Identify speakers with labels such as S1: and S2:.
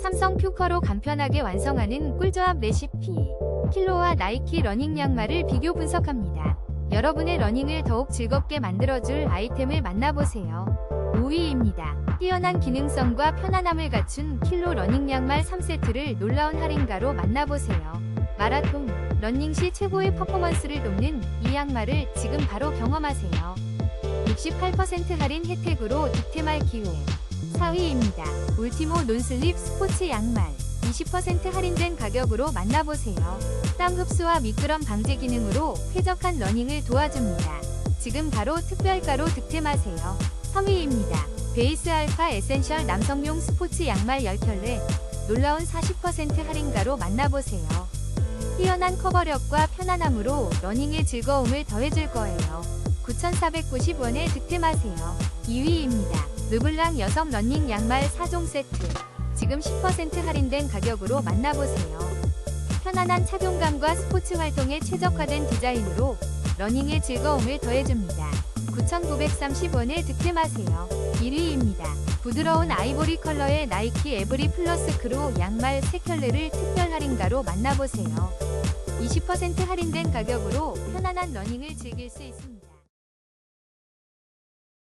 S1: 삼성 퓨커로 간편하게 완성하는 꿀조합 레시피. 킬로와 나이키 러닝 양말을 비교 분석합니다. 여러분의 러닝을 더욱 즐겁게 만들어줄 아이템을 만나보세요. 5위입니다. 뛰어난 기능성과 편안함을 갖춘 킬로 러닝 양말 3세트를 놀라운 할인가로 만나보세요. 마라톤, 러닝 시 최고의 퍼포먼스를 돕는 이 양말을 지금 바로 경험하세요. 68% 할인 혜택으로 득템할 기회. 4위입니다. 울티모 논슬립 스포츠 양말. 20% 할인된 가격으로 만나보세요. 땀 흡수와 미끄럼 방지 기능으로 쾌적한 러닝을 도와줍니다. 지금 바로 특별가로 득템하세요. 3위입니다. 베이스 알파 에센셜 남성용 스포츠 양말 10켤레. 놀라운 40% 할인가로 만나보세요. 뛰어난 커버력과 편안함으로 러닝의 즐거움을 더해줄 거예요. 9,490원에 득템하세요. 2위입니다. 르블랑 여성 러닝 양말 4종 세트. 지금 10% 할인된 가격으로 만나보세요. 편안한 착용감과 스포츠 활동에 최적화된 디자인으로 러닝의 즐거움을 더해줍니다. 9,930원에 득템하세요. 1위입니다. 부드러운 아이보리 컬러의 나이키 에브리 플러스 크로 양말 3켤레를 특별 할인가로 만나보세요. 20% 할인된 가격으로 편안한 러닝을 즐길 수 있습니다.